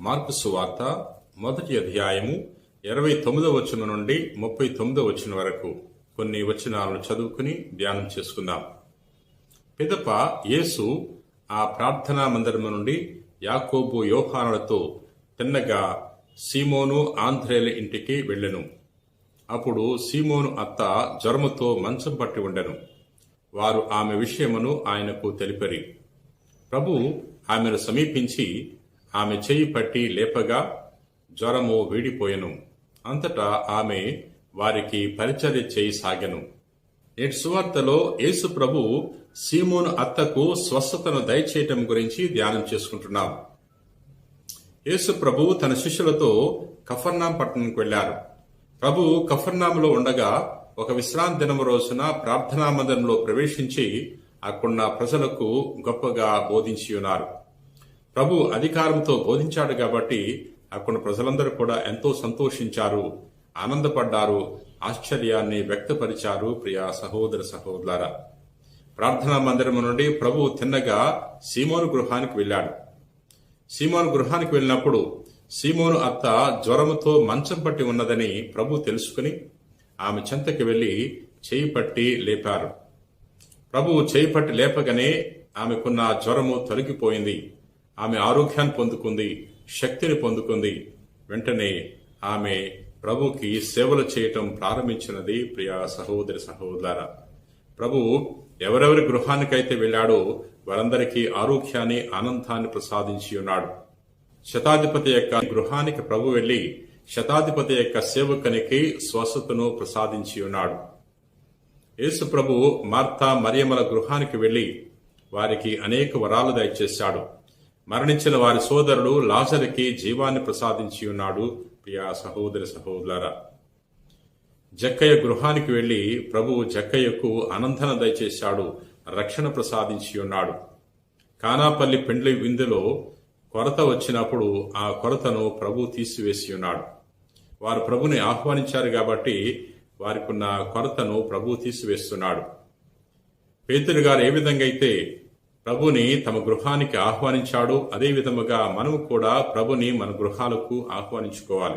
మార్పు సువార్త మొదటి అధ్యాయము ఇరవై తొమ్మిదవ వచనం నుండి ముప్పై తొమ్మిదవ వచనం వరకు. కొన్ని వచనాలను చదువుకుని ధ్యానం చేసుకుందాం. పిదప యేసు ఆ ప్రార్థనా మందిరము నుండి యాకోబు యోహానులతో తిన్నగా సీమోను ఆంధ్రేల ఇంటికి వెళ్ళెను. అప్పుడు సీమోను అత్త జ్వరముతో మంచం పట్టి ఉండెను. వారు ఆమె విషయమును ఆయనకు తెలిపరి. ప్రభు ఆమెను సమీపించి ఆమె చేయి పట్టి లేపగా జ్వరము వీడిపోయెను. అంతటా ఆమె వారికి పరిచర్య చేయి సాగెను. నేటి సువార్తలో యేసు ప్రభు సీమోను అత్తకు స్వస్థతను దయచేయటం గురించి ధ్యానం చేసుకుంటున్నాం. యేసు ప్రభు తన శిష్యులతో కఫర్నాం పట్టణంకు వెళ్ళారు ప్రభు కఫర్నాంలో ఉండగా ఒక విశ్రాంతి దినం రోజున ప్రార్థనా మందిరంలో ప్రవేశించి అక్కడున్న ప్రజలకు గొప్పగా బోధించి ఉన్నారు ప్రభు అధికారంతో బోధించాడు కాబట్టి అక్కడ ప్రజలందరూ కూడా ఎంతో సంతోషించారు ఆనందపడ్డారు ఆశ్చర్యాన్ని వ్యక్తపరిచారు ప్రియా సహోదర సహోదర ప్రార్థనా మందిరం నుండి ప్రభు తిన్నగా సీమోను గృహానికి వెళ్ళాడు. సీమోను గృహానికి వెళ్ళినప్పుడు సీమోను అత్త జ్వరముతో మంచం పట్టి ఉన్నదని ప్రభు తెలుసుకుని ఆమె చెంతకి వెళ్ళి చేయి పట్టి లేపారు. ప్రభువు చేయి పట్టి లేపగానే ఆమెకున్న జ్వరము తొలగిపోయింది. ఆమె ఆరోగ్యాన్ని పొందుకుంది శక్తిని పొందుకుంది. వెంటనే ఆమె ప్రభుకి సేవలు చేయటం ప్రారంభించినది. ప్రియ సహోదరి సహోదర ప్రభు ఎవరెవరి గృహానికైతే వెళ్ళాడో వారందరికీ ఆరోగ్యాన్ని ఆనందాన్ని ప్రసాదించి ఉన్నాడు. శతాధిపతి యొక్క గృహానికి ప్రభు వెళ్ళి శతాధిపతి యొక్క సేవకునికి స్వస్థతను ప్రసాదించి ఉన్నాడు. యేసు ప్రభు మార్తా మరియమల గృహానికి వెళ్ళి వారికి అనేక వరాలు దయచేశాడు. మరణించిన వారి సోదరుడు లాజరికి జీవాన్ని ప్రసాదించి ఉన్నాడు. ప్రియా సహోదరి సహోదరా జక్కయ్య గృహానికి వెళ్ళి ప్రభు జక్కయ్యకు అనంతన దయచేశాడు రక్షణ ప్రసాదించి ఉన్నాడు. కానాపల్లి పెండ్లి విందులో కొరత వచ్చినప్పుడు ఆ కొరతను ప్రభు తీసివేసి ఉన్నాడు. వారు ప్రభుని ఆహ్వానించారు కాబట్టి వారికున్న కొరతను ప్రభు తీసివేస్తున్నాడు. పేతురు గారు ఏ విధంగా అయితే ప్రభుని తమ గృహానికి ఆహ్వానించాడు. అదే విధముగా మనము కూడా ప్రభుని మన గృహాలకు ఆహ్వానించుకోవాలి.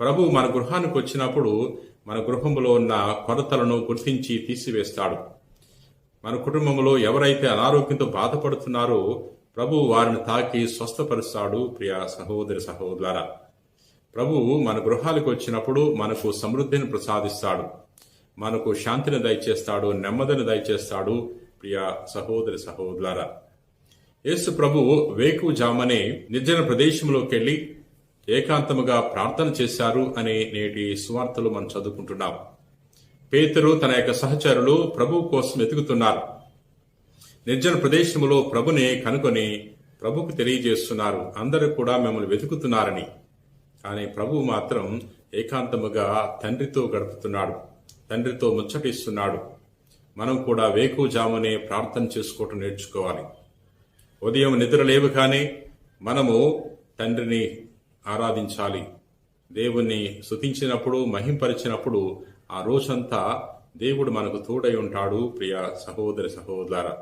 ప్రభు మన గృహానికి వచ్చినప్పుడు మన గృహంలో ఉన్న కొరతలను గుర్తించి తీసివేస్తాడు. మన కుటుంబంలో ఎవరైతే అనారోగ్యంతో బాధపడుతున్నారో ప్రభు వారిని తాకి స్వస్థపరుస్తాడు. ప్రియ సహోదరి సహోదర ప్రభు మన గృహాలకు వచ్చినప్పుడు మనకు సమృద్ధిని ప్రసాదిస్తాడు. మనకు శాంతిని దయచేస్తాడు. నెమ్మదిని దయచేస్తాడు. ప్రియ సహోదరి సహోదరులారా యేసు ప్రభు వేకు జామనే నిర్జన ప్రదేశంలోకెళ్ళి ఏకాంతముగా ప్రార్థన చేశారు అనే నేటి సువార్తలు మనం చదువుకుంటున్నాం. పేతురు తన యొక్క సహచరులు ప్రభు కోసం వెతుకుతున్నారు. నిర్జన ప్రదేశములో ప్రభునే కనుకొని ప్రభుకు తెలియజేస్తున్నారు. అందరూ కూడా మిమ్మల్ని వెతుకుతున్నారని. కానీ ప్రభు మాత్రం ఏకాంతముగా తండ్రితో గడుపుతున్నాడు. తండ్రితో ముచ్చటిస్తున్నాడు. మనం కూడా వేకుజామునే ప్రార్థన చేసుకోవటం నేర్చుకోవాలి. ఉదయం నిద్ర లేవగానే మనము తండ్రిని ఆరాధించాలి. దేవుణ్ణి స్తుతించినప్పుడు మహింపరిచినప్పుడు ఆ రోజంతా దేవుడు మనకు తోడై ఉంటాడు ప్రియ సహోదరి సహోదర